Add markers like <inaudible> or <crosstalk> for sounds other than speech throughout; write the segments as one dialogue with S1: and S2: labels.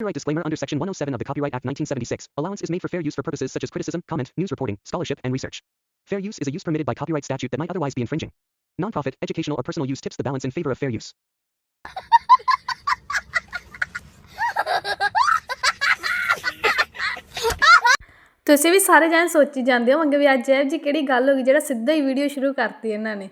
S1: Copyright disclaimer under Section 107 of the Copyright Act 1976. Allowance is made for fair use for purposes such as criticism, comment, news reporting, scholarship, and research. Fair use is a use permitted by copyright statute that might otherwise be infringing. Nonprofit, educational, or personal use tips the balance in favor of fair use. <laughs>
S2: ਤੁਸੀਂ ਵੀ ਸਾਰੇ ਜਾਣੇ ਸੋਚੀ ਜਾਂਦੇ ਹੋਵੋਗੇ ਵੀ ਅੱਜ ਇਹ ਜੀ ਕਿਹੜੀ ਗੱਲ ਹੋ ਗਈ ਜਿਹੜਾ ਸਿੱਧਾ ਹੀ ਵੀਡੀਓ ਸ਼ੁਰੂ ਕਰਤੀ ਇਹਨਾਂ ਨੇ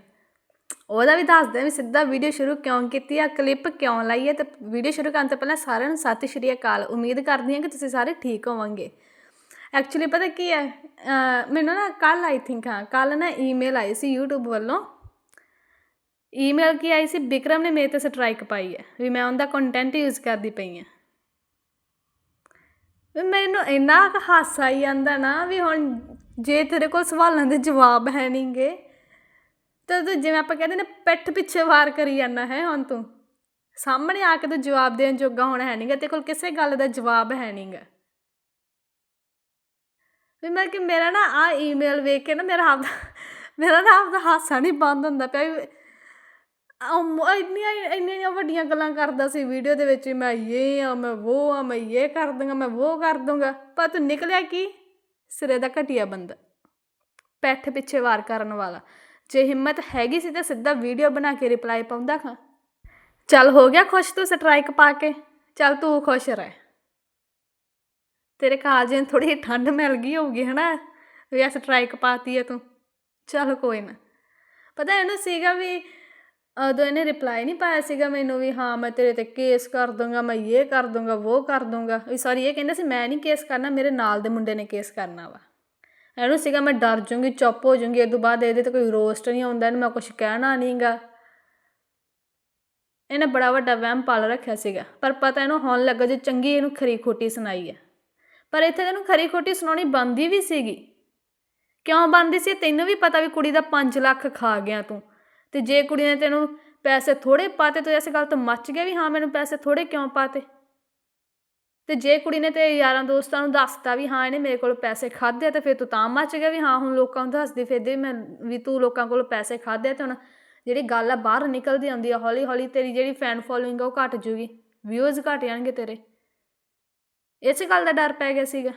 S2: ਉਹਦਾ ਵੀ ਦੱਸਦੇ ਵੀ ਸਿੱਧਾ ਵੀਡੀਓ ਸ਼ੁਰੂ ਕਿਉਂ ਕੀਤੀ ਆ ਕਲਿੱਪ ਕਿਉਂ ਲਾਈ ਹੈ ਤੇ ਵੀਡੀਓ ਸ਼ੁਰੂ ਕਰਨ ਤੋਂ ਪਹਿਲਾਂ ਸਾਰਿਆਂ ਨੂੰ ਸਤਿ ਸ਼੍ਰੀ ਅਕਾਲ। ਉਮੀਦ ਕਰਦੀ ਹਾਂ ਕਿ ਤੁਸੀਂ ਸਾਰੇ ਠੀਕ ਹੋਵੋਗੇ। ਐਕਚੁਅਲੀ ਪਤਾ ਕੀ ਹੈ? ਮੈਨੂੰ ਨਾ ਕੱਲ ਆਈ ਥਿੰਕ ਹਾਂ ਕੱਲ ਨਾ ਈਮੇਲ ਆਈ ਸੀ YouTube ਵੱਲੋਂ। ਈਮੇਲ ਕੀ ਆਈ ਸੀ? ਵਿਕਰਮ ਨੇ ਮੇਰੇ ਤੇ ਸਟ੍ਰਾਈਕ ਪਾਈ ਹੈ ਵੀ ਮੈਂ ਉਹਦਾ ਕੰਟੈਂਟ ਯੂਜ਼ ਕਰਦੀ ਪਈ ਹਾਂ। ਵੀ ਮੈਨੂੰ ਇੰਨਾ ਕੁ ਹਾਸਾ ਆਈ ਜਾਂਦਾ ਨਾ ਵੀ ਹੁਣ ਜੇ ਤੇਰੇ ਕੋਲ ਸਵਾਲਾਂ ਦੇ ਜਵਾਬ ਹੈ ਨਹੀਂਗੇ ਤਾਂ ਜਿਵੇਂ ਆਪਾਂ ਕਹਿੰਦੇ ਨੇ ਪਿੱਠ ਪਿੱਛੇ ਵਾਰ ਕਰੀ ਜਾਂਦਾ ਹੈ ਹੁਣ ਤੂੰ। ਸਾਹਮਣੇ ਆ ਕੇ ਤੂੰ ਜਵਾਬ ਦੇਣ ਜੋਗਾ ਹੋਣਾ ਹੈ ਨਹੀਂਗਾ ਤੇ ਕੋਲ ਕਿਸੇ ਗੱਲ ਦਾ ਜਵਾਬ ਹੈ ਨਹੀਂਗਾ ਵੀ ਮੈਂ ਕਿ ਮੇਰਾ ਨਾ ਆ ਈਮੇਲ ਵੇਖ ਕੇ ਨਾ ਮੇਰਾ ਆਪ ਮੇਰਾ ਨਾ ਆਪ ਦਾ ਹਾਸਾ ਨਹੀਂ ਬੰਦ ਹੁੰਦਾ ਪਿਆ ਵੀ ਅਮ ਇੰਨੀਆਂ ਇੰਨੀਆਂ ਵੱਡੀਆਂ ਗੱਲਾਂ ਕਰਦਾ ਸੀ ਵੀਡੀਓ ਦੇ ਵਿੱਚ ਮੈਂ ਇਹ ਆ, ਮੈਂ ਉਹ ਆ, ਮੈਂ ਇਹ ਕਰ ਦੂੰਗਾ, ਮੈਂ ਉਹ ਕਰ ਦੂੰਗਾ। ਪਰ ਤੂੰ ਨਿਕਲਿਆ ਕੀ? ਸਿਰੇ ਦਾ ਘਟੀਆ ਬੰਦਾ। ਪੈਠ ਪਿੱਛੇ ਵਾਰ ਕਰਨ ਵਾਲਾ। ਜੇ ਹਿੰਮਤ ਹੈਗੀ ਸੀ ਤਾਂ ਸਿੱਧਾ ਵੀਡੀਓ ਬਣਾ ਕੇ ਰਿਪਲਾਈ ਪਾਉਂਦਾ ਖਾਂ ਚੱਲ ਹੋ ਗਿਆ ਖੁਸ਼ ਤੂੰ ਸਟ੍ਰਾਈਕ ਪਾ ਕੇ। ਚੱਲ ਤੂੰ ਖੁਸ਼ ਰਹਿ। ਤੇਰੇ ਕਾਲਜੇ ਨੂੰ ਥੋੜੀ ਠੰਡ ਮਿਲ ਗਈ ਹੋਊਗੀ, ਹਨਾ? ਵੀ ਆ ਸਟ੍ਰਾਈਕ ਪਾਤੀ ਹੈ ਤੂੰ। ਚੱਲ ਕੋਈ ਨਾ। ਪਤਾ ਇਹਨੂੰ ਸੀਗਾ ਵੀ ਉਦੋਂ ਇਹਨੇ ਰਿਪਲਾਈ ਨਹੀਂ ਪਾਇਆ ਸੀਗਾ ਮੈਨੂੰ ਵੀ, ਹਾਂ, ਮੈਂ ਤੇਰੇ ਤੇ ਕੇਸ ਕਰ ਦੂੰਗਾ ਮੈਂ ਇਹ ਕਰ ਦੂੰਗਾ ਉਹ ਕਰ ਦੂੰਗਾ ਵੀ ਸੌਰੀ ਇਹ ਕਹਿੰਦਾ ਸੀ ਮੈਂ ਨਹੀਂ ਕੇਸ ਕਰਨਾ, ਮੇਰੇ ਨਾਲ ਦੇ ਮੁੰਡੇ ਨੇ ਕੇਸ ਕਰਨਾ ਵਾ। ਇਹਨੂੰ ਸੀਗਾ ਮੈਂ ਡਰ ਜੂੰਗੀ, ਚੁੱਪ ਹੋ ਜੂੰਗੀ, ਇਹ ਤੋਂ ਬਾਅਦ ਇਹਦੇ ਤੇ ਕੋਈ ਰੋਸਟ ਨਹੀਂ ਆਉਂਦਾ, ਇਹਨੂੰ ਮੈਂ ਕੁਝ ਕਹਿਣਾ ਨਹੀਂਗਾ ਇਹਨੇ ਬੜਾ ਵੱਡਾ ਵਹਿਮ ਪਾਲ ਰੱਖਿਆ ਸੀਗਾ, ਪਰ ਪਤਾ ਇਹਨੂੰ ਹੋਣ ਲੱਗਾ ਜੇ ਚੰਗੀ ਇਹਨੂੰ ਖਰੀ ਖੋਟੀ ਸੁਣਾਈ ਹੈ ਪਰ ਇੱਥੇ ਤੈਨੂੰ ਖਰੀ ਖੋਟੀ ਸੁਣਾਉਣੀ ਬੰਦੀ ਵੀ ਸੀਗੀ। ਕਿਉਂ ਬੰਦੀ ਸੀ? ਤੈਨੂੰ ਵੀ ਪਤਾ ਵੀ ਕੁੜੀ ਦਾ 5 ਲੱਖ ਖਾ ਗਿਆ ਤੂੰ। ਤੇ ਜੇ ਕੁੜੀ ਨੇ ਤੈਨੂੰ ਪੈਸੇ ਥੋੜੇ ਪਾਤੇ, ਤੂੰ ਇਸ ਗੱਲ ਤੋਂ ਮੱਚ ਗਿਆ ਵੀ ਹਾਂ ਮੈਨੂੰ ਪੈਸੇ ਥੋੜੇ ਕਿਉਂ ਪਾਤੇ? ਤੇ ਜੇ ਕੁੜੀ ਨੇ ਤੇ ਯਾਰਾਂ ਦੋਸਤਾਂ ਨੂੰ ਦੱਸਤਾ ਵੀ ਹਾਂ ਇਹਨੇ ਮੇਰੇ ਕੋਲ ਪੈਸੇ ਖਾਦੇ ਤੇ ਫਿਰ ਤੂੰ ਤਾਂ ਮੱਚ ਗਿਆ ਵੀ ਹਾਂ ਹੁਣ ਲੋਕਾਂ ਨੂੰ ਦੱਸਦੀ ਫਿਰਦੀ ਮੈਂ ਵੀ ਤੂੰ ਲੋਕਾਂ ਕੋਲ ਪੈਸੇ ਖਾਦੇ ਤੇ ਹੁਣ ਜਿਹੜੀ ਗੱਲ ਆ ਬਾਹਰ ਨਿਕਲਦੀ ਆਉਂਦੀ ਆ, ਹੌਲੀ ਹੌਲੀ ਤੇਰੀ ਜਿਹੜੀ ਫੈਨ ਫੋਲੋਇੰਗ ਆ ਉਹ ਘਟ ਜੂਗੀ ਵਿਊਜ਼ ਘਟ ਜਾਣਗੇ ਤੇਰੇ। ਇਸ ਗੱਲ ਦਾ ਡਰ ਪੈ ਗਿਆ ਸੀਗਾ।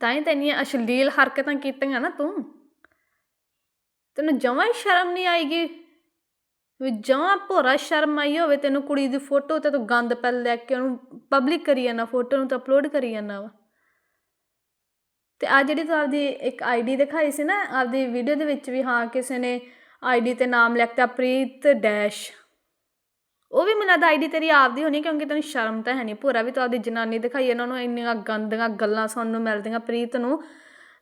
S2: ਤਾਂ ਹੀ ਤੈਨੀਆਂ ਅਸ਼ਲੀਲ ਹਰਕਤਾਂ ਕੀਤੀਆਂ ਨਾ ਤੂੰ। ਤੈਨੂੰ ਜਮਾਂ ਹੀ ਸ਼ਰਮ ਨਹੀਂ ਆਏਗੀ। ਵੀ ਜਮਾਂ ਭੋਰਾ ਸ਼ਰਮ ਆਈ ਹੋਵੇ ਤੈਨੂੰ ਕੁੜੀ ਦੀ ਫੋਟੋ ਤੇ ਤੂੰ ਗੰਦ ਪੈਲ ਲੈ ਕੇ ਉਹਨੂੰ ਪਬਲਿਕ ਕਰੀ ਜਾਂਦਾ ਫੋਟੋ ਨੂੰ ਤਾਂ ਅਪਲੋਡ ਕਰੀ ਜਾਂਦਾ ਵਾ। ਤੇ ਆ ਜਿਹੜੀ ਤੂੰ ਆਪਦੀ ਇੱਕ ਆਈਡੀ ਦਿਖਾਈ ਸੀ ਨਾ, ਆਪਦੀ ਵੀਡੀਓ ਦੇ ਵਿੱਚ ਵੀ ਹਾਂ ਕਿਸੇ ਨੇ ਆਈਡੀ ਤੇ ਨਾਮ ਲਿਖਤਾ, ਪ੍ਰੀਤ ਡੈਸ਼ ਉਹ ਵੀ ਮੈਨੂੰ ਲੱਗਦਾ ਆਈਡੀ ਤੇਰੀ ਆਪਦੀ ਹੋਣੀ ਕਿਉਂਕਿ ਤੈਨੂੰ ਸ਼ਰਮ ਤਾਂ ਹੈ ਨਹੀਂ। ਭੋਰਾ ਵੀ ਤੂੰ ਆਪਦੀ ਜਨਾਨੀ ਦਿਖਾਈ, ਇਹਨਾਂ ਨੂੰ ਇੰਨੀਆਂ ਗੰਦੀਆਂ ਗੱਲਾਂ ਸੁਣਨ ਨੂੰ ਮਿਲਦੀਆਂ, ਪ੍ਰੀਤ ਨੂੰ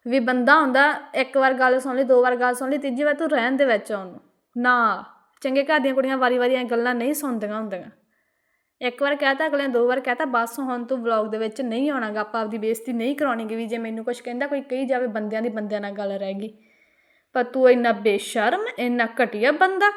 S2: ਵੀ ਬੰਦਾ ਹੁੰਦਾ, ਇੱਕ ਵਾਰ ਗੱਲ ਸੁਣ ਲਈ, ਦੋ ਵਾਰ ਗੱਲ ਸੁਣ ਲਈ, ਤੀਜੀ ਵਾਰ ਤੂੰ ਰਹਿਣ ਦੇ ਵਿੱਚ ਉਹਨੂੰ, ਨਾ। ਚੰਗੇ ਘਰ ਦੀਆਂ ਕੁੜੀਆਂ ਵਾਰੀ-ਵਾਰੀ ਐ ਗੱਲਾਂ ਨਹੀਂ ਸੁਣਦੀਆਂ ਹੁੰਦੀਆਂ। ਇੱਕ ਵਾਰ ਕਹਤਾ ਅਗਲੇ ਨੇ ਦੋ ਵਾਰ ਕਹਤਾ ਬਸ ਹੁਣ ਤੂੰ ਵਲੌਗ ਦੇ ਵਿੱਚ ਨਹੀਂ ਆਉਣਾਗਾ, ਆਪਾਂ ਆਪਦੀ ਬੇਇੱਜ਼ਤੀ ਨਹੀਂ ਕਰਾਉਣੀਗੀ ਵੀ ਜੇ ਮੈਨੂੰ ਕੁਝ ਕਹਿੰਦਾ, ਕੋਈ ਕਹੀ ਜਾਵੇ ਬੰਦਿਆਂ ਦੀ ਬੰਦਿਆਂ ਨਾਲ ਗੱਲ ਰਹਿ ਗਈ। ਪਰ ਤੂੰ ਇੰਨਾ ਬੇਸ਼ਰਮ, ਇੰਨਾ ਘਟੀਆ ਬੰਦਾ।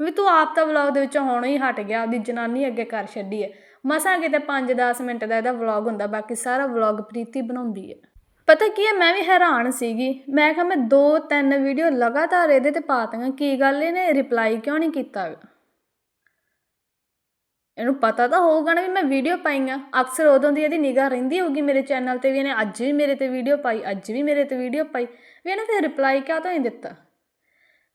S2: ਵੀ ਤੂੰ ਆਪ ਤਾਂ ਵਲੌਗ ਦੇ ਵਿੱਚ ਹੋਣਾ ਹੀ ਹਟ ਗਿਆ, ਆਪਦੀ ਜਨਾਨੀ ਅੱਗੇ ਕਰ ਛੱਡੀ ਹੈ ਮਸਾਂ ਕਿਤੇ 5-10 ਮਿੰਟ ਦਾ ਇਹਦਾ ਵਲੌਗ ਹੁੰਦਾ, ਬਾਕੀ ਸਾਰਾ ਵਲੌਗ ਪ੍ਰੀਤੀ ਬਣਾਉਂਦੀ ਹੈ ਪਤਾ ਕੀ ਹੈ, ਮੈਂ ਵੀ ਹੈਰਾਨ ਸੀਗੀ। ਮੈਂ ਕਿਹਾ, ਮੈਂ ਦੋ ਤਿੰਨ ਵੀਡੀਓ ਲਗਾਤਾਰ ਇਹਦੇ ਤੇ ਪਾਤੀਆਂ ਕੀ ਗੱਲ ਇਹਨੇ ਰਿਪਲਾਈ ਕਿਉਂ ਨਹੀਂ ਕੀਤਾ? ਇਹਨੂੰ ਪਤਾ ਤਾਂ ਹੋਊਗਾ ਨਾ ਵੀ ਮੈਂ ਵੀਡੀਓ ਪਾਈਆਂ। ਅਕਸਰ ਉਦੋਂ ਦੀ ਇਹਦੀ ਨਿਗਾਹ ਰਹਿੰਦੀ ਹੋਊਗੀ ਮੇਰੇ ਚੈਨਲ ਤੇ ਵੀ, ਇਹਨੇ ਅੱਜ ਵੀ ਮੇਰੇ ਤੇ ਵੀਡੀਓ ਪਾਈ, ਅੱਜ ਵੀ ਮੇਰੇ ਤੇ ਵੀਡੀਓ ਪਾਈ। ਵੀ ਇਹਨੇ ਫਿਰ ਰਿਪਲਾਈ ਕਿਉਂ ਤਾਂ ਨਹੀਂ ਦਿੱਤਾ?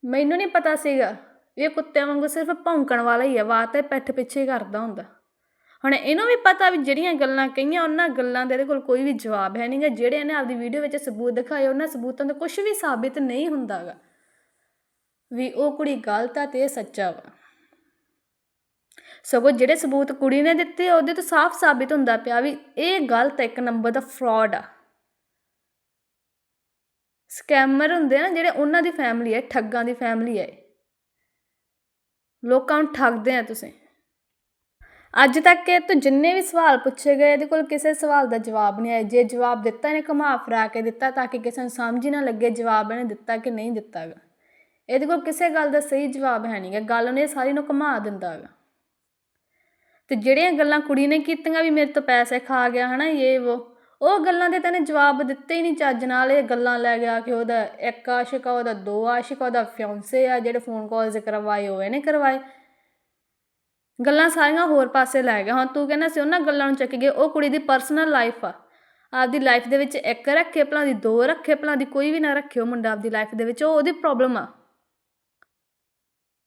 S2: ਮੈਨੂੰ ਨਹੀਂ ਪਤਾ ਸੀਗਾ ਇਹ ਕੁੱਤਿਆਂ ਵਾਂਗੂ ਸਿਰਫ ਭੌਂਕਣ ਵਾਲਾ ਹੀ ਹੈ ਬਾਤ ਹੈ ਪਿੱਠ ਪਿੱਛੇ ਕਰਦਾ ਹੁੰਦਾ। ਹੁਣ ਇਹਨੂੰ ਵੀ ਪਤਾ ਵੀ ਜਿਹੜੀਆਂ ਗੱਲਾਂ ਕਹੀਆਂ, ਉਹਨਾਂ ਗੱਲਾਂ ਦੇ ਇਹਦੇ ਕੋਲ ਕੋਈ ਵੀ ਜਵਾਬ ਹੈ ਨਹੀਂਗਾ ਜਿਹੜੇ ਇਹਨੇ ਆਪਦੀ ਵੀਡੀਓ ਵਿੱਚ ਸਬੂਤ ਦਿਖਾਏ, ਉਹਨਾਂ ਸਬੂਤਾਂ ਤੋਂ ਕੁਝ ਵੀ ਸਾਬਿਤ ਨਹੀਂ ਹੁੰਦਾਗਾ। ਵੀ ਉਹ ਕੁੜੀ ਗਲਤ ਆ ਤੇ ਇਹ ਸੱਚਾ ਵਾ। ਸਗੋਂ ਜਿਹੜੇ ਸਬੂਤ ਕੁੜੀ ਨੇ ਦਿੱਤੇ, ਉਹਦੇ ਤੋਂ ਸਾਫ਼ ਸਾਬਿਤ ਹੁੰਦਾ ਪਿਆ ਵੀ ਇਹ ਗਲਤ ਇੱਕ ਨੰਬਰ ਦਾ ਫਰਾਡ ਆ। ਸਕੈਮਰ ਹੁੰਦੇ ਨਾ, ਜਿਹੜੇ ਉਹਨਾਂ ਦੀ ਫੈਮਿਲੀ ਹੈ ਠੱਗਾਂ ਦੀ ਫੈਮਿਲੀ ਹੈ ਲੋਕਾਂ ਨੂੰ ਠੱਗਦੇ ਆ ਤੁਸੀਂ। ਅੱਜ ਤੱਕ ਇਹ ਤੋਂ ਜਿੰਨੇ ਵੀ ਸਵਾਲ ਪੁੱਛੇ ਗਏ, ਇਹਦੇ ਕੋਲ ਕਿਸੇ ਸਵਾਲ ਦਾ ਜਵਾਬ ਨਹੀਂ ਆਇਆ। ਜੇ ਜਵਾਬ ਦਿੱਤਾ ਇਹਨੇ ਘੁਮਾ ਫਰਾ ਕੇ ਦਿੱਤਾ ਤਾਂ ਕਿ ਕਿਸੇ ਨੂੰ ਸਮਝ ਹੀ ਨਾ ਲੱਗੇ ਜਵਾਬ ਇਹਨੇ ਦਿੱਤਾ ਕਿ ਨਹੀਂ ਦਿੱਤਾਗਾ। ਇਹਦੇ ਕੋਲ ਕਿਸੇ ਗੱਲ ਦਾ ਸਹੀ ਜਵਾਬ ਹੈ ਨਹੀਂਗਾ ਗੱਲ ਉਹਨੇ ਸਾਰੀ ਨੂੰ ਘੁਮਾ ਦਿੰਦਾਗਾ। ਤੇ ਜਿਹੜੀਆਂ ਗੱਲਾਂ ਕੁੜੀ ਨੇ ਕੀਤੀਆਂ ਵੀ ਮੇਰੇ ਤੋਂ ਪੈਸੇ ਖਾ ਗਿਆ, ਹਨਾ, ਇਹ ਉਹ ਉਹ ਗੱਲਾਂ ਦੇ ਤੈਨੇ ਜਵਾਬ ਦਿੱਤੇ ਹੀ ਨਹੀਂ ਚੱਜ ਨਾਲ। ਇਹ ਗੱਲਾਂ ਲੈ ਗਿਆ ਕਿ ਉਹਦਾ ਇੱਕ ਆਸ਼ਿਕ ਆ, ਉਹਦਾ ਦੋ ਆਸ਼ਿਕ ਆ, ਉਹਦਾ ਫਿਓਂਸੇ ਆ, ਜਿਹੜੇ ਫੋਨ ਕਾਲਸ ਕਰਵਾਏ, ਉਹ ਇਹਨੇ ਕਰਵਾਏ। ਗੱਲਾਂ ਸਾਰੀਆਂ ਹੋਰ ਪਾਸੇ ਲੈ ਗਿਆ। ਹੁਣ ਤੂੰ ਕਹਿੰਦਾ ਸੀ ਉਹਨਾਂ ਗੱਲਾਂ ਨੂੰ ਚੱਕ ਗਏ ਉਹ ਕੁੜੀ ਦੀ ਪਰਸਨਲ ਲਾਈਫ ਆ। ਆਪਦੀ ਲਾਈਫ ਦੇ ਵਿੱਚ ਇੱਕ ਰੱਖੇ ਭਲਾ ਦੀ, ਦੋ ਰੱਖੇ ਭਲਾ ਦੀ, ਕੋਈ ਵੀ ਨਾ ਰੱਖੇ ਉਹ ਮੁੰਡਾ ਆਪਦੀ ਲਾਈਫ ਦੇ ਵਿੱਚ, ਉਹ ਉਹਦੀ ਪ੍ਰੋਬਲਮ ਆ।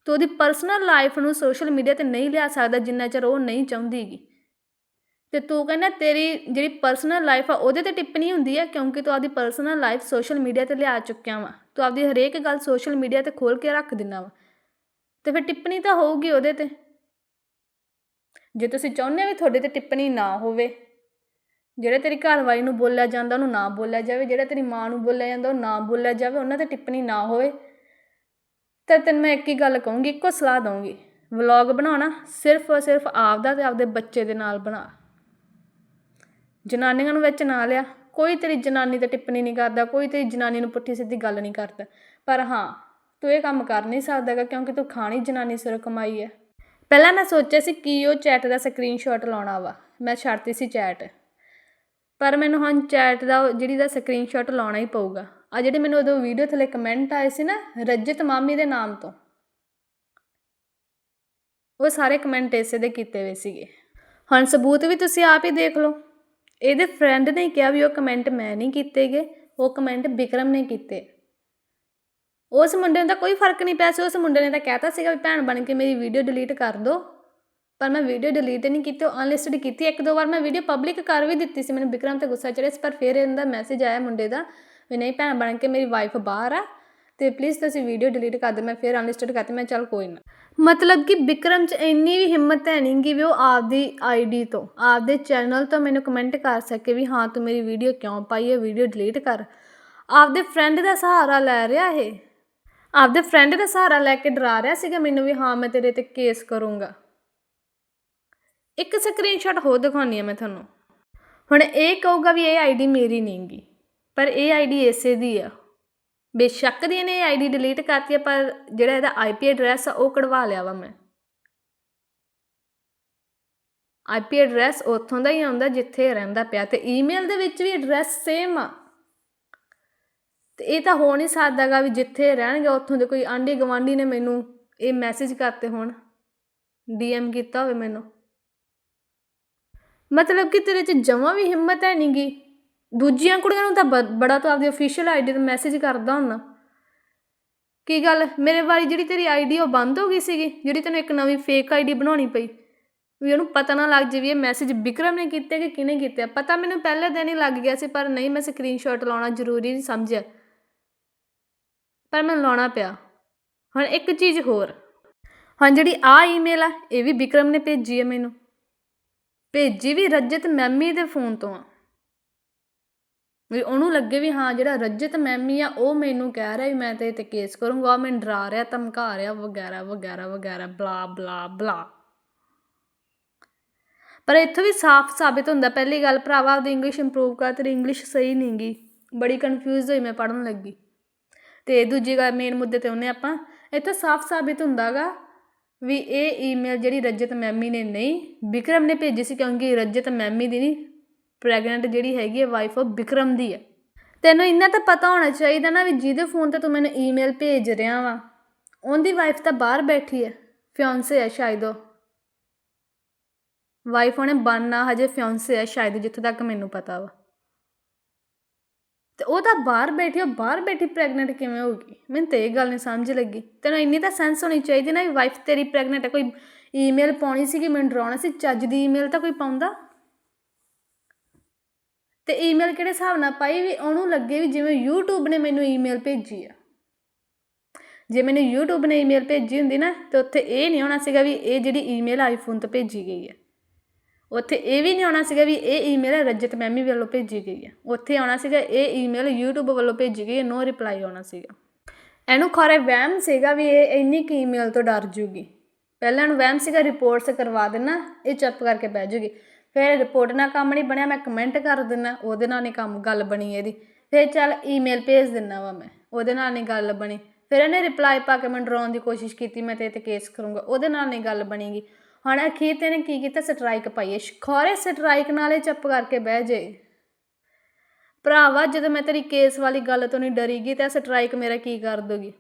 S2: ਤੂੰ ਉਹਦੀ ਪਰਸਨਲ ਲਾਈਫ ਨੂੰ ਸੋਸ਼ਲ ਮੀਡੀਆ ਤੇ ਨਹੀਂ ਲਿਆ ਸਕਦਾ ਜਿੰਨਾ ਚਿਰ ਉਹ ਨਹੀਂ ਚਾਹੁੰਦੀਗੀ ਤੇ ਤੂੰ ਕਹਿੰਦਾ ਤੇਰੀ ਜਿਹੜੀ ਪਰਸਨਲ ਲਾਈਫ ਆ, ਉਹਦੇ ਤੇ ਟਿੱਪਣੀ ਹੁੰਦੀ ਹੈ ਕਿਉਂਕਿ ਤੂੰ ਆਪਦੀ ਪਰਸਨਲ ਲਾਈਫ ਸੋਸ਼ਲ ਮੀਡੀਆ ਤੇ ਲਿਆ ਚੁੱਕਿਆ ਵਾ। ਤੂੰ ਆਪਦੀ ਹਰੇਕ ਗੱਲ ਸੋਸ਼ਲ ਮੀਡੀਆ ਤੇ ਖੋਲ ਕੇ ਰੱਖ ਦਿੰਦਾ ਵਾ। ਤੇ ਫਿਰ ਟਿੱਪਣੀ ਤਾਂ ਹੋਊਗੀ ਉਹਦੇ ਤੇ। ਜੇ ਤੁਸੀਂ ਚਾਹੁੰਦੇ ਹੋ ਵੀ ਤੁਹਾਡੇ ਤੇ ਟਿੱਪਣੀ ਨਾ ਹੋਵੇ, ਜਿਹੜੇ ਤੇਰੀ ਘਰਵਾਲੀ ਨੂੰ ਬੋਲਿਆ ਜਾਂਦਾ ਉਹਨੂੰ ਨਾ ਬੋਲਿਆ ਜਾਵੇ, ਜਿਹੜਾ ਤੇਰੀ ਮਾਂ ਨੂੰ ਬੋਲਿਆ ਜਾਂਦਾ ਉਹ ਨਾ ਬੋਲਿਆ ਜਾਵੇ, ਉਹਨਾਂ ਤੇ ਟਿੱਪਣੀ ਨਾ ਹੋਵੇ, ਤਾਂ ਤੈਨੂੰ ਮੈਂ ਇੱਕ ਹੀ ਗੱਲ ਕਹੂੰਗੀ, ਇੱਕੋ ਸਲਾਹ ਦਊਂਗੀ। ਵਲੌਗ ਬਣਾਉਣਾ ਸਿਰਫ ਔਰ ਸਿਰਫ ਆਪਦਾ ਤੇ ਆਪਦੇ ਬੱਚੇ ਦੇ ਨਾਲ ਬਣਾ। ਜਨਾਨੀਆਂ ਨੂੰ ਵਿੱਚ ਨਾ ਲਿਆ। ਕੋਈ ਤੇਰੀ ਜਨਾਨੀ ਤੇ ਟਿੱਪਣੀ ਨਹੀਂ ਕਰਦਾ, ਕੋਈ ਤੇਰੀ ਜਨਾਨੀ ਨੂੰ ਪੁੱਠੀ ਸਿੱਧੀ ਗੱਲ ਨਹੀਂ ਕਰਦਾ। ਪਰ ਹਾਂ, ਤੂੰ ਇਹ ਕੰਮ ਕਰ ਨਹੀਂ ਸਕਦਾਗਾ ਕਿਉਂਕਿ ਤੂੰ ਖਾਣੀ ਜਨਾਨੀ ਸਿਰ ਕਮਾਈ ਹੈ। ਪਹਿਲਾਂ ਮੈਂ ਸੋਚਿਆ ਸੀ ਕਿ ਉਹ ਚੈਟ ਦਾ ਸਕਰੀਨਸ਼ਾਟ ਲਾਉਣਾ ਵਾ। ਮੈਂ ਛੱਡਤੀ ਸੀ ਚੈਟ ਪਰ ਮੈਨੂੰ ਹੁਣ ਚੈਟ ਦਾ ਜਿਹੜੀ ਦਾ ਸਕਰੀਨਸ਼ਾਟ ਲਾਉਣਾ ਹੀ ਪਊਗਾ। ਆ ਜਿਹੜੇ ਮੈਨੂੰ ਉਦੋਂ ਵੀਡੀਓ ਥੱਲੇ ਕਮੈਂਟ ਆਏ ਸੀ ਨਾ, ਰਜਤ ਮਾਮੀ ਦੇ ਨਾਮ ਤੋਂ। ਉਹ ਸਾਰੇ ਕਮੈਂਟ ਇਸੇ ਦੇ ਕੀਤੇ ਹੋਏ ਸੀਗੇ। ਹੁਣ ਸਬੂਤ ਵੀ ਤੁਸੀਂ ਆਪ ਹੀ ਦੇਖ ਲਓ। ਇਹਦੇ ਫਰੈਂਡ ਨੇ ਕਿਹਾ ਵੀ ਉਹ ਕਮੈਂਟ ਮੈਂ ਨਹੀਂ ਕੀਤੇਗੇ ਉਹ ਕਮੈਂਟ ਵਿਕਰਮ ਨੇ ਕੀਤੇ। ਉਸ ਮੁੰਡੇ ਨੂੰ ਤਾਂ ਕੋਈ ਫ਼ਰਕ ਨਹੀਂ ਪਿਆ ਸੀ, ਉਸ ਮੁੰਡੇ ਨੇ ਤਾਂ ਕਹਿਤਾ ਸੀਗਾ ਵੀ ਭੈਣ ਬਣ ਕੇ ਮੇਰੀ ਵੀਡੀਓ ਡਿਲੀਟ ਕਰ ਦਿਓ ਪਰ ਮੈਂ ਵੀਡੀਓ ਡਿਲੀਟ ਨਹੀਂ ਕੀਤੀ, ਉਹ ਅਨਲਿਸਟਡ ਕੀਤੀ। ਇੱਕ ਦੋ ਵਾਰ ਮੈਂ ਵੀਡੀਓ ਪਬਲਿਕ ਕਰ ਵੀ ਦਿੱਤੀ ਸੀ। ਮੈਨੂੰ ਵਿਕਰਮ ਤੇ ਗੁੱਸਾ ਚੜਿਆ ਸੀ, ਪਰ ਫਿਰ ਇਹਦਾ ਮੈਸੇਜ ਆਇਆ ਮੁੰਡੇ ਦਾ ਵੀ ਨਹੀਂ ਭੈਣ ਬਣ ਕੇ ਮੇਰੀ ਵਾਈਫ ਬਾਹਰ ਆ ਤੇ ਪਲੀਜ਼ ਤੁਸੀਂ ਵੀਡੀਓ ਡਿਲੀਟ ਕਰ ਦਿਓ, ਮੈਂ ਫਿਰ ਅਨਲਿਸਟਡ ਕਰਤੀ, ਮੈਂ ਚੱਲ ਕੋਈ ਨਾ। ਮਤਲਬ ਕਿ ਵਿਕਰਮ 'ਚ ਇੰਨੀ ਵੀ ਹਿੰਮਤ ਹੈ ਨਹੀਂ ਕਿ ਵੀ ਉਹ ਆਪਦੀ ਆਈਡੀ ਤੋਂ, ਆਪਦੇ ਚੈਨਲ ਤੋਂ ਮੈਨੂੰ ਕਮੈਂਟ ਕਰ ਸਕੇ ਵੀ ਹਾਂ ਤੂੰ ਮੇਰੀ ਵੀਡੀਓ ਕਿਉਂ ਪਾਈ ਹੈ ਵੀਡੀਓ ਡਿਲੀਟ ਕਰ। ਆਪਦੇ ਫਰੈਂਡ ਦਾ ਸਹਾਰਾ ਲੈ ਰਿਹਾ ਇਹ। ਆਪਦੇ ਫਰੈਂਡ ਦਾ ਸਹਾਰਾ ਲੈ ਕੇ ਡਰਾ ਰਿਹਾ ਸੀਗਾ ਮੈਨੂੰ ਵੀ, ਹਾਂ, ਮੈਂ ਤੇਰੇ ਤੇ ਕੇਸ ਕਰੂੰਗਾ। ਇੱਕ ਸਕਰੀਨਸ਼ਾਟ ਹੋਰ ਦਿਖਾਉਣੀ ਆ ਮੈਂ ਤੁਹਾਨੂੰ। ਹੁਣ ਇਹ ਕਹੂਗਾ ਵੀ ਇਹ ਆਈਡੀ ਮੇਰੀ ਨਹੀਂਗੀ, ਪਰ ਇਹ ਆਈਡੀ ਇਸੇ ਦੀ ਆ। ਬੇਸ਼ੱਕ ਦੀ ਇਹਨੇ ਆਈਡੀ ਡਿਲੀਟ ਕਰਤੀ ਆ, ਪਰ ਜਿਹੜਾ ਇਹਦਾ ਆਈਪੀ ਐਡਰੈਸ ਆ, ਉਹ ਕਢਵਾ ਲਿਆ ਵਾ ਮੈਂ। ਆਈਪੀ ਐਡਰੈਸ ਉੱਥੋਂ ਦਾ ਹੀ ਆਉਂਦਾ, ਜਿੱਥੇ ਰਹਿੰਦਾ ਪਿਆ, ਤੇ ਈਮੇਲ ਦੇ ਵਿੱਚ ਵੀ ਐਡਰੈਸ ਸੇਮ ਆ। ਅਤੇ ਇਹ ਤਾਂ ਹੋ ਨਹੀਂ ਸਕਦਾ ਗਾ ਵੀ ਜਿੱਥੇ ਰਹਿਣਗੇ, ਉੱਥੋਂ ਦੇ ਕੋਈ ਆਂਢੀ ਗੁਆਂਢੀ ਨੇ ਮੈਨੂੰ ਇਹ ਮੈਸੇਜ ਕਰਤੇ ਹੋਣ ਡੀਐਮ ਕੀਤਾ ਹੋਵੇ ਮੈਨੂੰ। ਮਤਲਬ ਕਿ ਤੇਰੇ 'ਚ ਜਮਾਂ ਵੀ ਹਿੰਮਤ ਹੈ ਨਹੀਂਗੀ ਦੂਜੀਆਂ ਕੁੜੀਆਂ ਨੂੰ ਤਾਂ ਬ- ਬੜਾ ਤੂੰ ਆਪਦੀ ਅਫੀਸ਼ੀਅਲ ਆਈਡੀ ਤੇ ਮੈਸੇਜ ਕਰਦਾ ਹੁੰਦਾ। ਕੀ ਗੱਲ? ਮੇਰੇ ਵਾਲੀ ਜਿਹੜੀ ਤੇਰੀ ਆਈਡੀ ਉਹ ਬੰਦ ਹੋ ਗਈ ਸੀਗੀ, ਜਿਹੜੀ ਤੈਨੂੰ ਇੱਕ ਨਵੀਂ ਫੇਕ ਆਈਡੀ ਬਣਾਉਣੀ ਪਈ। ਵੀ ਉਹਨੂੰ ਪਤਾ ਨਾ ਲੱਗ ਜੇ ਵੀ ਇਹ ਮੈਸੇਜ ਵਿਕਰਮ ਨੇ ਕੀਤੇ ਕਿ ਕਿਹਨੇ ਕੀਤੇ ਪਤਾ ਮੈਨੂੰ ਪਹਿਲੇ ਦਿਨ ਹੀ ਲੱਗ ਗਿਆ ਸੀ, ਪਰ ਨਹੀਂ ਮੈਂ ਸਕਰੀਨਸ਼ਾਟ ਲਾਉਣਾ ਜ਼ਰੂਰੀ ਨਹੀਂ ਸਮਝਿਆ। ਪਰ ਮੈਨੂੰ ਲਾਉਣਾ ਪਿਆ। ਹੁਣ ਇੱਕ ਚੀਜ਼ ਹੋਰ। ਹਾਂ ਜਿਹੜੀ ਆ ਈਮੇਲ ਆ, ਇਹ ਵੀ ਵਿਕਰਮ ਨੇ ਭੇਜੀ ਹੈ ਮੈਨੂੰ। ਭੇਜੀ ਵੀ ਰਜਤ ਮੈਮੀ ਦੇ ਫੋਨ ਤੋਂ ਆ। ਵੀ ਉਹਨੂੰ ਲੱਗੇ ਵੀ ਹਾਂ, ਜਿਹੜਾ ਰਜਤ ਮੈਮੀ ਆ, ਉਹ ਮੈਨੂੰ ਕਹਿ ਰਿਹਾ ਵੀ ਮੈਂ ਤੇ ਤੇ ਕੇਸ ਕਰੂੰਗਾ, ਉਹ ਮੈਨੂੰ ਡਰਾ ਰਿਹਾ, ਧਮਕਾ ਰਿਹਾ, ਵਗੈਰਾ ਵਗੈਰਾ ਵਗੈਰਾ, ਬਲਾ ਬਲਾ ਬਲਾ। ਪਰ ਇੱਥੋਂ ਵੀ ਸਾਫ਼ ਸਾਬਿਤ ਹੁੰਦਾ, ਪਹਿਲੀ ਗੱਲ ਭਰਾਵਾ, ਆਪਦੀ ਇੰਗਲਿਸ਼ ਇੰਪਰੂਵ ਕਰ, ਤੇਰੀ ਇੰਗਲਿਸ਼ ਸਹੀ ਨਹੀਂਗੀ ਬੜੀ ਕਨਫਿਊਜ਼ ਹੋਈ ਮੈਂ ਪੜਨ ਲੱਗੀ। ਤੇ ਦੂਜੀ ਗੱਲ ਮੇਨ ਮੁੱਦੇ ਤੇ ਉਹਨੇ ਆਪਾਂ। ਇੱਥੋਂ ਸਾਫ਼ ਸਾਬਿਤ ਹੁੰਦਾਗਾ ਵੀ ਇਹ ਈਮੇਲ ਜਿਹੜੀ ਰਜਤ ਮੈਮੀ ਨੇ ਨਹੀਂ ਵਿਕਰਮ ਨੇ ਭੇਜੀ ਸੀ ਕਿਉਂਕਿ ਰਜਤ ਮੈਮੀ ਦੀ ਨਹੀਂ ਪ੍ਰੈਗਨੈਂਟ ਜਿਹੜੀ ਹੈਗੀ ਹੈ ਵਾਈਫ ਉਹ ਵਿਕਰਮ ਦੀ ਹੈ। ਤੈਨੂੰ ਇੰਨਾ ਤਾਂ ਪਤਾ ਹੋਣਾ ਚਾਹੀਦਾ ਨਾ ਵੀ ਜਿਹਦੇ ਫੋਨ ਤੇ ਤੂੰ ਮੈਨੂੰ ਈਮੇਲ ਭੇਜ ਰਿਹਾ ਵਾ, ਉਹਦੀ ਵਾਈਫ ਤਾਂ ਬਾਹਰ ਬੈਠੀ ਹੈ ਫਿਆਂਸੇ ਹੈ ਸ਼ਾਇਦ ਉਹ। ਵਾਈਫ ਉਹਨੇ ਬਣਨਾ ਹਜੇ ਫਿਆਂਸੇ ਹੈ ਸ਼ਾਇਦ, ਜਿੱਥੋਂ ਤੱਕ ਮੈਨੂੰ ਪਤਾ ਵਾ। ਤੇ ਉਹ ਤਾਂ ਬਾਹਰ ਬੈਠੀ, ਉਹ ਬਾਹਰ ਬੈਠੀ ਪ੍ਰੈਗਨੈਂਟ ਕਿਵੇਂ ਹੋਊਗੀ? ਮੈਨੂੰ ਤੇ ਇਹ ਗੱਲ ਨਹੀਂ ਸਮਝ ਲੱਗੀ। ਤੈਨੂੰ ਇੰਨੀ ਤਾਂ ਸੈਂਸ ਹੋਣੀ ਚਾਹੀਦੀ ਨਾ ਵੀ ਵਾਈਫ ਤੇਰੀ ਪ੍ਰੈਗਨੈਂਟ ਹੈ ਕੋਈ ਈਮੇਲ ਪਾਉਣੀ ਸੀ ਕਿ ਮੈਨੂੰ ਡਰਾਉਣਾ ਸੀ, ਚੱਜ ਦੀ ਈਮੇਲ ਤਾਂ ਕੋਈ ਪਾਉਂਦਾ? ਤੇ ਈਮੇਲ ਕਿਹੜੇ ਹਿਸਾਬ ਨਾਲ ਪਾਈ ਵੀ ਉਹਨੂੰ ਲੱਗੇ ਵੀ ਜਿਵੇਂ YouTube ਨੇ ਮੈਨੂੰ ਈਮੇਲ ਭੇਜੀ ਆ। ਜੇ ਮੈਨੂੰ YouTube ਨੇ ਈਮੇਲ ਭੇਜੀ ਹੁੰਦੀ ਨਾ, ਤੇ ਉੱਥੇ ਇਹ ਨਹੀਂ ਹੋਣਾ ਸੀਗਾ ਵੀ ਇਹ ਜਿਹੜੀ ਈਮੇਲ ਆਈਫੋਨ ਤੋਂ ਭੇਜੀ ਗਈ ਹੈ ਉੱਥੇ ਇਹ ਵੀ ਨਹੀਂ ਆਉਣਾ ਸੀਗਾ ਵੀ ਇਹ ਈਮੇਲ ਰਜਤ ਮੈਮੀ ਵੱਲੋਂ ਭੇਜੀ ਗਈ ਹੈ ਉੱਥੇ ਆਉਣਾ ਸੀਗਾ, ਇਹ ਈਮੇਲ YouTube ਵੱਲੋਂ ਭੇਜੀ ਗਈ ਹੈ ਨੋ ਰਿਪਲਾਈ ਆਉਣਾ ਸੀਗਾ। ਇਹਨੂੰ ਖਰੇ ਵਹਿਮ ਸੀਗਾ ਵੀ ਇਹ ਇੰਨੀ ਕੀ ਈਮੇਲ ਤੋਂ ਡਰ ਜੂਗੀ। ਪਹਿਲਾਂ ਨੂੰ ਵਹਿਮ ਸੀਗਾ ਰਿਪੋਰਟਸ ਕਰਵਾ ਦੇਣਾ, ਇਹ ਚੁੱਪ ਕਰਕੇ ਬਹਿ ਜੂਗੀ। ਫਿਰ ਰਿਪੋਰਟ ਨਾਲ ਕੰਮ ਨਹੀਂ ਬਣਿਆ, ਮੈਂ ਕਮੈਂਟ ਕਰ ਦਿੰਨਾ, ਉਹਦੇ ਨਾਲ ਨਹੀਂ ਕੰਮ, ਗੱਲ ਬਣੀ ਇਹਦੀ। ਫਿਰ ਚੱਲ ਈਮੇਲ ਭੇਜ ਦਿੰਨਾ ਵਾ ਮੈਂ, ਉਹਦੇ ਨਾਲ ਨਹੀਂ ਗੱਲ ਬਣੀ। ਫਿਰ ਇਹਨੇ ਰਿਪਲਾਈ ਪਾ ਕੇ ਮੈਨੂੰ ਡਰਾਉਣ ਦੀ ਕੋਸ਼ਿਸ਼ ਕੀਤੀ, ਮੈਂ ਤੇ ਤੇ ਕੇਸ ਕਰੂੰਗਾ, ਉਹਦੇ ਨਾਲ ਨਹੀਂ ਗੱਲ ਬਣੀਗੀ। ਹੁਣ ਅਖੀਰ ਤੇ ਇਹਨੇ ਕੀ ਕੀਤਾ? ਸਟ੍ਰਾਈਕ ਪਾਈ ਹੈ। ਖੋਰੇ ਸਟ੍ਰਾਈਕ ਨਾਲੇ ਚੁੱਪ ਕਰਕੇ ਬਹਿ ਜੇ। ਭਰਾਵਾ, ਜਦੋਂ ਮੈਂ ਤੇਰੀ ਕੇਸ ਵਾਲੀ ਗੱਲ ਤੋਂ ਨਹੀਂ ਡਰੀਗੀ ਤਾਂ ਸਟ੍ਰਾਈਕ ਮੇਰਾ ਕੀ ਕਰ ਦੋਗੀ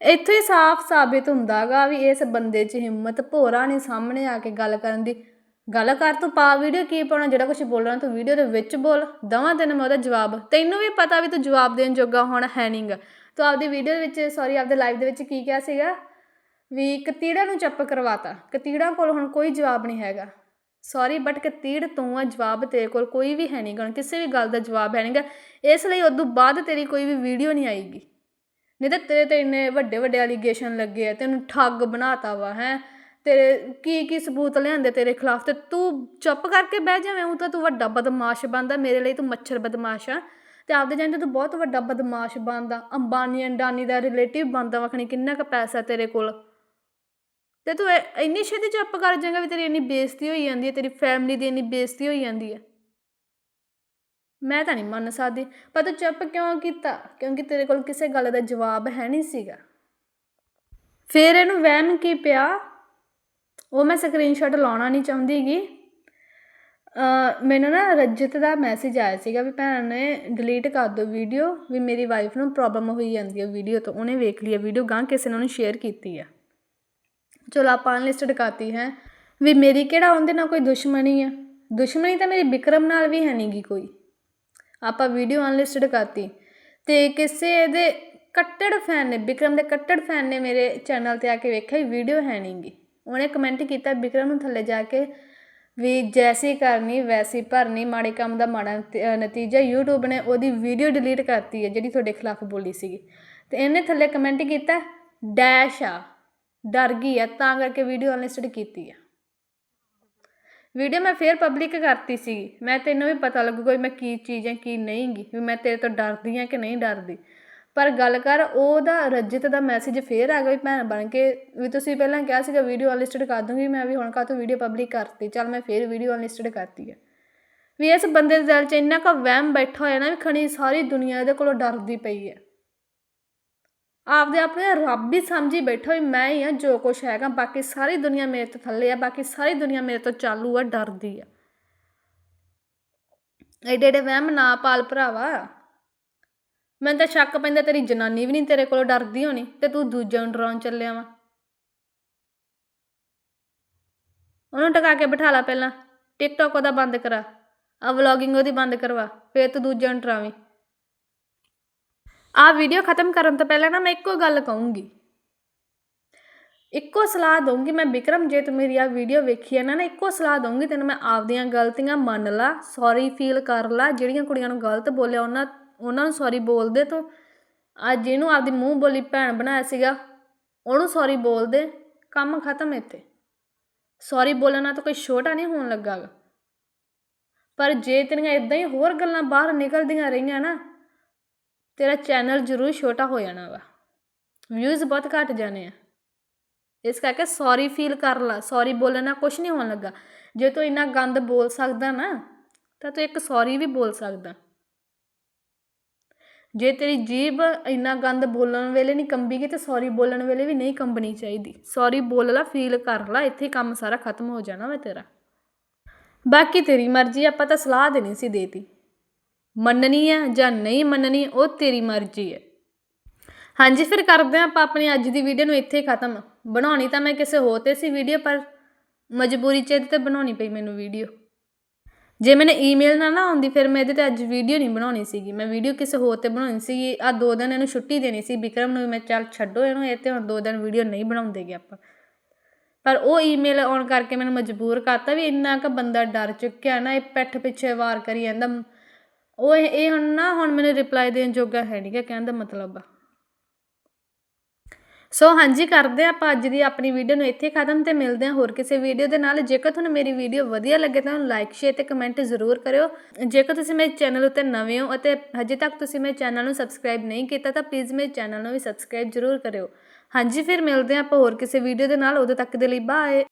S2: ਇੱਥੋਂ ਹੀ ਸਾਫ਼ ਸਾਬਿਤ ਹੁੰਦਾਗਾ ਵੀ ਇਸ ਬੰਦੇ 'ਚ ਹਿੰਮਤ ਭੋਰਾ ਨਹੀਂ ਸਾਹਮਣੇ ਆ ਕੇ ਗੱਲ ਕਰਨ ਦੀ। ਗੱਲ ਕਰ, ਤੂੰ ਪਾ ਵੀਡੀਓ ਕੀ ਪਾਉਣਾ? ਜਿਹੜਾ ਕੁਝ ਬੋਲਣਾ, ਤੂੰ ਵੀਡੀਓ ਦੇ ਵਿੱਚ ਬੋਲ। ਦਵਾਂ ਤੈਨੂੰ ਮੈਂ ਉਹਦਾ ਜਵਾਬ। ਤੈਨੂੰ ਵੀ ਪਤਾ ਵੀ ਤੂੰ ਜਵਾਬ ਦੇਣ ਜੋਗਾ ਹੁਣ ਹੈ ਨਹੀਂਗਾ ਤੂੰ ਆਪਦੀ ਵੀਡੀਓ ਵਿੱਚ ਸੌਰੀ ਆਪਦੇ ਲਾਈਵ ਦੇ ਵਿੱਚ ਕੀ ਕਿਹਾ ਸੀਗਾ? ਵੀ ਕਤੀੜਾ ਨੂੰ ਚੱਪ ਕਰਵਾਤਾ। ਕਤੀੜਾ ਕੋਲ ਹੁਣ ਕੋਈ ਜਵਾਬ ਨਹੀਂ ਹੈਗਾ। ਸੌਰੀ ਬਟ ਕਤੀੜ ਤੂੰ ਆ, ਜਵਾਬ ਤੇਰੇ ਕੋਲ ਕੋਈ ਵੀ ਹੈ ਨਹੀਂਗਾ ਕਿਸੇ ਵੀ ਗੱਲ ਦਾ ਜਵਾਬ ਹੈ ਨਹੀਂਗਾ ਇਸ ਲਈ ਉਦੋਂ ਬਾਅਦ ਤੇਰੀ ਕੋਈ ਵੀ ਵੀਡੀਓ ਨਹੀਂ ਆਏਗੀ। ਨਹੀਂ ਤਾਂ ਤੇਰੇ ਤੇ ਇੰਨੇ ਵੱਡੇ ਵੱਡੇ ਅਲੀਗੇਸ਼ਨ ਲੱਗੇ ਆ, ਤੈਨੂੰ ਠੱਗ ਬਣਾਤਾ ਵਾ, ਹੈ। ਤੇਰੇ ਕੀ ਕੀ ਸਬੂਤ ਲਿਆਂਦੇ ਤੇਰੇ ਖਿਲਾਫ ਤੇ ਤੂੰ ਚੁੱਪ ਕਰਕੇ ਬਹਿ ਜਾਵੇਂ ਉਹ ਤਾਂ ਤੂੰ ਵੱਡਾ ਬਦਮਾਸ਼ ਬਣਦਾ, ਮੇਰੇ ਲਈ ਤੂੰ ਮੱਛਰ ਬਦਮਾਸ਼ ਆ। ਤੇ ਆਪਦੇ ਜਾਂਦੇ ਤੂੰ ਬਹੁਤ ਵੱਡਾ ਬਦਮਾਸ਼ ਬਣਦਾ, ਅੰਬਾਨੀ ਅੰਡਾਨੀ ਦਾ ਰਿਲੇਟਿਵ ਬਣਦਾ ਵਖਣੀ ਕਿੰਨਾ ਕੁ ਪੈਸਾ ਤੇਰੇ ਕੋਲ। ਤੇ ਤੂੰ ਇ- ਇੰਨੀ ਛੇਤੀ ਚੁੱਪ ਕਰ ਜਾਏਗਾ ਵੀ ਤੇਰੀ ਇੰਨੀ ਬੇਇੱਜ਼ਤੀ ਹੋਈ ਜਾਂਦੀ ਹੈ, ਤੇਰੀ ਫੈਮਿਲੀ ਦੀ ਇੰਨੀ ਬੇਇੱਜ਼ਤੀ ਹੋਈ ਜਾਂਦੀ ਹੈ। ਮੈਂ ਤਾਂ ਨਹੀਂ ਮੰਨ ਸਕਦੀ। ਪਰ ਤੂੰ ਚੁੱਪ ਕਿਉਂ ਕੀਤਾ? ਕਿਉਂਕਿ ਤੇਰੇ ਕੋਲ ਕਿਸੇ ਗੱਲ ਦਾ ਜਵਾਬ ਹੈ ਨਹੀਂ ਸੀਗਾ। ਫਿਰ ਇਹਨੂੰ ਵਹਿਮ ਕੀ ਪਿਆ? ਉਹ ਮੈਂ ਸਕਰੀਨਸ਼ਾਟ ਲਾਉਣਾ ਨਹੀਂ ਚਾਹੁੰਦੀਗੀ। ਅ ਮੈਨੂੰ ਨਾ ਰਜਤ ਦਾ ਮੈਸੇਜ ਆਇਆ ਸੀਗਾ ਵੀ ਭੈਣ ਨੇ ਡਿਲੀਟ ਕਰ ਦਿਓ ਵੀਡੀਓ ਵੀ ਮੇਰੀ ਵਾਈਫ ਨੂੰ ਪ੍ਰੋਬਲਮ ਹੋਈ ਜਾਂਦੀ ਹੈ ਵੀਡੀਓ ਤੋਂ। ਉਹਨੇ ਵੇਖ ਲਈ ਹੈ ਵੀਡੀਓ ਗਾਂ ਕਿਸੇ ਨੇ ਉਹਨੂੰ ਸ਼ੇਅਰ ਕੀਤੀ ਆ। ਚਲੋ ਆਪਾਂ ਅਨਲਿਸਟਡ ਕਰਤੀ ਹੈ। ਵੀ ਮੇਰੀ ਕਿਹੜਾ ਉਹਦੇ ਨਾਲ ਕੋਈ ਦੁਸ਼ਮਣੀ ਆ? ਦੁਸ਼ਮਣੀ ਤਾਂ ਮੇਰੀ ਵਿਕਰਮ ਨਾਲ ਵੀ ਹੈ ਨਹੀਂਗੀ ਕੋਈ। ਆਪਾਂ ਵੀਡੀਓ ਅਨਲਿਸਟਡ ਕਰਤੀ। ਤੇ ਕਿਸੇ ਦੇ ਕੱਟੜ ਫੈਨ ਨੇ ਵਿਕਰਮ ਦੇ ਕੱਟੜ ਫੈਨ ਨੇ ਮੇਰੇ ਚੈਨਲ ਤੇ ਆ ਕੇ ਵੇਖਿਆ ਵੀਡੀਓ ਹੈ ਨਹੀਂਗੀ ਉਹਨੇ ਕਮੈਂਟ ਕੀਤਾ ਵਿਕਰਮ ਨੂੰ ਥੱਲੇ ਜਾ ਕੇ ਵੀ ਜੈਸੀ ਕਰਨੀ, ਵੈਸੀ ਭਰਨੀ, ਮਾੜੇ ਕੰਮ ਦਾ ਮਾੜਾ ਨਤੀ- ਨਤੀਜਾ YouTube ਨੇ ਉਹਦੀ ਵੀਡੀਓ ਡਿਲੀਟ ਕਰਤੀ ਹੈ ਜਿਹੜੀ ਤੁਹਾਡੇ ਖਿਲਾਫ ਬੋਲੀ ਸੀਗੀ। ਤੇ ਇਹਨੇ ਥੱਲੇ ਕਮੈਂਟ ਕੀਤਾ ਡੈਸ਼ ਆ। ਡਰ ਗਈ ਹੈ ਤਾਂ ਕਰਕੇ ਵੀਡੀਓ ਅਨਲਿਸਟਡ ਕੀਤੀ ਆ। ਵੀਡੀਓ ਮੈਂ ਫੇਰ ਪਬਲਿਕ ਕਰਤੀ ਸੀ ਮੈਂ ਤੈਨੂੰ ਵੀ ਪਤਾ ਲੱਗੂਗਾ ਵੀ ਮੈਂ ਕੀ ਚੀਜ਼ ਹੈ ਕੀ ਨਹੀਂਗੀ ਵੀ ਮੈਂ ਤੇਰੇ ਤੋਂ ਡਰਦੀ ਹਾਂ ਕਿ ਨਹੀਂ ਡਰਦੀ। ਪਰ ਗੱਲ ਕਰ, ਉਹਦਾ ਰਜਤ ਦਾ ਮੈਸੇਜ ਫੇਰ ਆ ਗਿਆ ਵੀ ਭੈਣ ਬਣ ਕੇ, ਵੀ ਤੁਸੀਂ ਪਹਿਲਾਂ ਕਿਹਾ ਸੀਗਾ ਵੀਡੀਓ ਅਨਲਿਸਟਡ ਕਰ ਦੂੰਗੀ, ਮੈਂ ਵੀ ਹੁਣ ਕਾਹ ਤੋਂ ਵੀਡੀਓ ਪਬਲਿਕ ਕਰਤੀ, ਚੱਲ ਮੈਂ ਫੇਰ ਵੀਡੀਓ ਅਨਲਿਸਟਡ ਕਰਤੀ ਹੈ ਵੀ ਇਸ ਬੰਦੇ ਦੇ ਦਿਲ 'ਚ ਇੰਨਾ ਕੁ ਵਹਿਮ ਬੈਠਾ ਹੋਇਆ ਨਾ ਵੀ ਖਣੀ ਸਾਰੀ ਦੁਨੀਆ ਇਹਦੇ ਕੋਲੋਂ ਡਰਦੀ ਪਈ ਹੈ ਆਪਦੇ ਆਪ ਨੂੰ ਰੱਬ ਹੀ ਸਮਝੀ ਬੈਠਾ ਵੀ ਮੈਂ ਹੀ ਆ, ਜੋ ਕੁਛ ਹੈਗਾ, ਬਾਕੀ ਸਾਰੀ ਦੁਨੀਆ ਮੇਰੇ ਤੋਂ ਥੱਲੇ ਆ, ਬਾਕੀ ਸਾਰੀ ਦੁਨੀਆ ਮੇਰੇ ਤੋਂ ਚਾਲੂ ਆ, ਡਰਦੀ ਆ। ਐਡੇ ਐਡੇ ਵਹਿਮ ਨਾ ਪਾਲ ਭਰਾਵਾ। ਮੈਨੂੰ ਤਾਂ ਸ਼ੱਕ ਪੈਂਦਾ, ਤੇਰੀ ਜਨਾਨੀ ਵੀ ਨਹੀਂ ਤੇਰੇ ਕੋਲੋਂ ਡਰਦੀ ਹੋਣੀ, ਤੇ ਤੂੰ ਦੂਜਿਆਂ ਨੂੰ ਡਰਾਉਣ ਚੱਲਿਆ ਵਾ। ਉਹਨੂੰ ਟਕਾ ਕੇ ਬਿਠਾ ਲਾ ਪਹਿਲਾਂ। ਟਿਕਟੋਕ ਉਹਦਾ ਬੰਦ ਕਰਾ। ਆ ਵਲੌਗਿੰਗ ਉਹਦੀ ਬੰਦ ਕਰਵਾ, ਫੇਰ ਤੂੰ ਦੂਜਿਆਂ ਨੂੰ ਡਰਾਵੀਂ। ਆ ਵੀਡੀਓ ਖਤਮ ਕਰਨ ਤੋਂ ਪਹਿਲਾਂ ਨਾ ਮੈਂ ਇੱਕੋ ਗੱਲ ਕਹੂੰਗੀ। ਇੱਕੋ ਸਲਾਹ ਦਊਂਗੀ ਮੈਂ ਵਿਕਰਮ, ਜੇ ਤੂੰ ਮੇਰੀ ਆ ਵੀਡੀਓ ਵੇਖੀ ਹੈ ਨਾ ਨਾ ਇੱਕੋ ਸਲਾਹ ਦਊਂਗੀ ਤੈਨੂੰ ਮੈਂ ਆਪਦੀਆਂ ਗਲਤੀਆਂ ਮੰਨ ਲਾ ਸੌਰੀ ਫੀਲ ਕਰ ਲਾ, ਜਿਹੜੀਆਂ ਕੁੜੀਆਂ ਨੂੰ ਗਲਤ ਬੋਲਿਆ ਉਹਨਾਂ ਉਹਨਾਂ ਨੂੰ ਸੌਰੀ ਬੋਲਦੇ ਤੂੰ। ਅੱਜ ਜਿਹਨੂੰ ਆਪਦੀ ਮੂੰਹ ਬੋਲੀ ਭੈਣ ਬਣਾਇਆ ਸੀਗਾ, ਉਹਨੂੰ ਸੌਰੀ ਬੋਲਦੇ ਕੰਮ ਖਤਮ ਇੱਥੇ। ਸੌਰੀ ਬੋਲਣਾ ਤਾਂ ਕੋਈ ਛੋਟਾ ਨਹੀਂ ਹੋਣ ਲੱਗਾ ਪਰ ਜੇ ਤੇਰੀਆਂ ਇਦਾਂ ਹੀ ਹੋਰ ਗੱਲਾਂ ਬਾਹਰ ਨਿਕਲਦੀਆਂ ਰਹੀਆਂ ਨਾ ਤੇਰਾ ਚੈਨਲ ਜ਼ਰੂਰ ਛੋਟਾ ਹੋ ਜਾਣਾ ਵਾ। ਵਿਊਜ਼ ਬਹੁਤ ਘਟ ਜਾਣੇ ਆ। ਇਸ ਕਰਕੇ ਸੌਰੀ ਫੀਲ ਕਰ ਲਾ ਸੌਰੀ ਬੋਲਣਾ ਕੁਝ ਨਹੀਂ ਹੋਣ ਲੱਗਾ। ਜੇ ਤੂੰ ਇੰਨਾ ਗੰਦ ਬੋਲ ਸਕਦਾ ਨਾ, ਤਾਂ ਤੂੰ ਇੱਕ ਸੌਰੀ ਵੀ ਬੋਲ ਸਕਦਾ। ਜੇ ਤੇਰੀ ਜੀਬ ਇੰਨਾ ਗੰਦ ਬੋਲਣ ਵੇਲੇ ਨਹੀਂ ਕੰਬੀਗੀ ਤੇ ਸੌਰੀ ਬੋਲਣ ਵੇਲੇ ਵੀ ਨਹੀਂ ਕੰਬਣੀ ਚਾਹੀਦੀ। ਸੌਰੀ ਬੋਲ ਲਾ ਫੀਲ ਕਰ ਲਾ, ਇੱਥੇ ਕੰਮ ਸਾਰਾ ਖਤਮ ਹੋ ਜਾਣਾ ਵਾ ਤੇਰਾ। ਬਾਕੀ ਤੇਰੀ ਮਰਜ਼ੀ, ਆਪਾਂ ਤਾਂ ਸਲਾਹ ਦੇਣੀ ਸੀ ਦੇਤੀ ਮੰਨਣੀ ਹੈ ਜਾਂ ਨਹੀਂ ਮੰਨਣੀ, ਉਹ ਤੇਰੀ ਮਰਜ਼ੀ ਹੈ। ਹਾਂਜੀ, ਫਿਰ ਕਰਦੇ ਹਾਂ ਆਪਾਂ ਆਪਣੀ ਅੱਜ ਦੀ ਵੀਡੀਓ ਨੂੰ ਇੱਥੇ ਖਤਮ। ਬਣਾਉਣੀ ਤਾਂ ਮੈਂ ਕਿਸੇ ਹੋਰ ਤੇ ਸੀ ਵੀਡੀਓ ਪਰ ਮਜਬੂਰੀ ਚ ਇਹਦੇ ਤੇ ਬਣਾਉਣੀ ਪਈ ਮੈਨੂੰ ਵੀਡੀਓ ਜੇ ਮੈਨੂੰ ਈਮੇਲ ਨਾ ਨਾ ਆਉਂਦੀ, ਫਿਰ ਮੈਂ ਇਹਦੇ ਤੇ ਅੱਜ ਵੀਡੀਓ ਨਹੀਂ ਬਣਾਉਣੀ ਸੀਗੀ। ਮੈਂ ਵੀਡੀਓ ਕਿਸੇ ਹੋਰ ਤੇ ਬਣਾਉਣੀ ਸੀਗੀ। ਆ ਦੋ ਦਿਨ ਇਹਨੂੰ ਛੁੱਟੀ ਦੇਣੀ ਸੀ ਵਿਕਰਮ ਨੂੰ ਵੀ ਮੈਂ ਚੱਲ ਛੱਡੋ ਇਹਨੂੰ, ਇਹ ਤੇ ਹੁਣ ਦੋ ਦਿਨ ਵੀਡੀਓ ਨਹੀਂ ਬਣਾਉਂਦੇਗੇ ਆਪਾਂ। ਪਰ ਉਹ ਈਮੇਲ ਆਉਣ ਕਰਕੇ ਮੈਨੂੰ ਮਜਬੂਰ ਕਰਤਾ ਵੀ ਇੰਨਾ ਕੁ ਬੰਦਾ ਡਰ ਚੁੱਕਿਆ ਨਾ, ਇਹ ਪਿੱਠ ਪਿੱਛੇ ਵਾਰ ਕਰੀ ਜਾਂਦਾ। ਉਹ ਇਹ ਹੁਣ ਨਾ, ਹੁਣ ਮੈਨੂੰ ਰਿਪਲਾਈ ਦੇਣ ਜੋਗਾ ਹੈ ਨਹੀਂ ਕਿ ਕਹਿਣ ਦਾ ਮਤਲਬ ਆ। ਸੋ ਹਾਂਜੀ, ਕਰਦੇ ਹਾਂ ਆਪਾਂ ਅੱਜ ਦੀ ਆਪਣੀ ਵੀਡੀਓ ਨੂੰ ਇੱਥੇ ਖਤਮ ਤੇ ਮਿਲਦੇ ਹਾਂ ਹੋਰ ਕਿਸੇ ਵੀਡੀਓ ਦੇ ਨਾਲ। ਜੇਕਰ ਤੁਹਾਨੂੰ ਮੇਰੀ ਵੀਡੀਓ ਵਧੀਆ ਲੱਗੇ ਤਾਂ ਉਹਨੂੰ ਲਾਈਕ ਸ਼ੇਅਰ ਤੇ ਕਮੈਂਟ ਜ਼ਰੂਰ ਕਰਿਓ। ਜੇਕਰ ਤੁਸੀਂ ਮੇਰੇ ਚੈਨਲ ਉੱਤੇ ਨਵੇਂ ਹੋ ਅਤੇ ਹਜੇ ਤੱਕ ਤੁਸੀਂ ਮੇਰੇ ਚੈਨਲ ਨੂੰ ਸਬਸਕ੍ਰਾਈਬ ਨਹੀਂ ਕੀਤਾ, ਤਾਂ ਪਲੀਜ਼ ਮੇਰੇ ਚੈਨਲ ਨੂੰ ਵੀ ਸਬਸਕ੍ਰਾਈਬ ਜ਼ਰੂਰ ਕਰਿਓ। ਹਾਂਜੀ, ਫਿਰ ਮਿਲਦੇ ਹਾਂ ਆਪਾਂ ਹੋਰ ਕਿਸੇ ਵੀਡੀਓ ਦੇ ਨਾਲ। ਉਦੋਂ ਤੱਕ ਦੇ ਲਈ ਬਾਏ